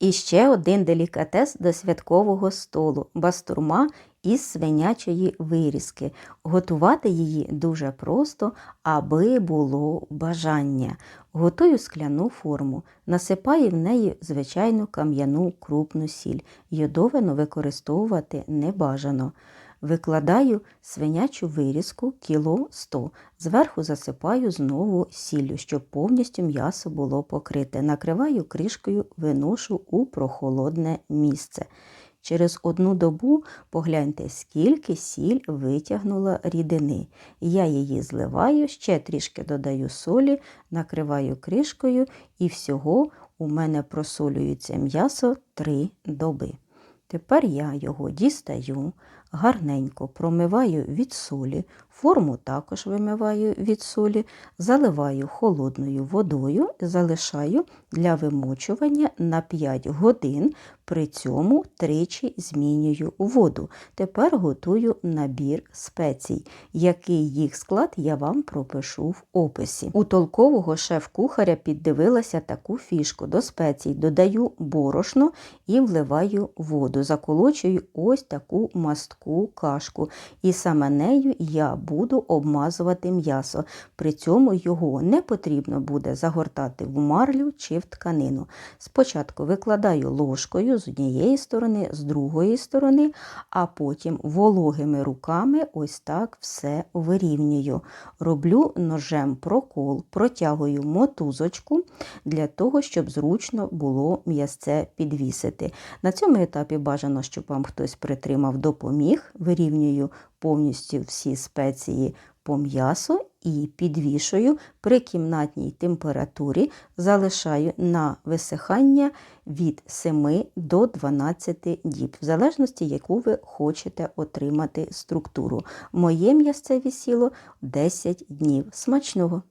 І ще один делікатес до святкового столу бастурма із свинячої вирізки. Готувати її дуже просто, аби було бажання. Готую скляну форму, насипаю в неї звичайну кам'яну крупну сіль. Йодовину використовувати не бажано. Викладаю свинячу вирізку кіло 100. Зверху засипаю знову сіллю, щоб повністю м'ясо було покрите. Накриваю кришкою, виношу у прохолодне місце. Через одну добу погляньте, скільки сіль витягнула рідини. Я її зливаю, ще трішки додаю солі, накриваю кришкою і всього у мене просолюється м'ясо 3 доби. Тепер я його дістаю, гарненько промиваю від солі, форму також вимиваю від солі, заливаю холодною водою, залишаю для вимочування на 5 годин, при цьому тричі змінюю воду. Тепер готую набір спецій, який їх склад я вам пропишу в описі. У толкового шеф-кухаря піддивилася таку фішку до спецій. Додаю борошно і вливаю воду. Заколочую ось таку мастку кашку. І саме нею я буду обмазувати м'ясо. При цьому його не потрібно буде загортати в марлю чи в тканину. Спочатку викладаю ложкою з однієї сторони, з другої сторони, а потім вологими руками ось так все вирівнюю. Роблю ножем прокол, протягую мотузочку для того, щоб зручно було м'ясце підвісити. На цьому етапі бажано, щоб вам хтось притримав, допоміг, вирівнюю повністю всі спеції по м'ясу і підвішую при кімнатній температурі, залишаю на висихання від 7 до 12 діб, в залежності, яку ви хочете отримати структуру. Моє м'ясце вісіло 10 днів. Смачного!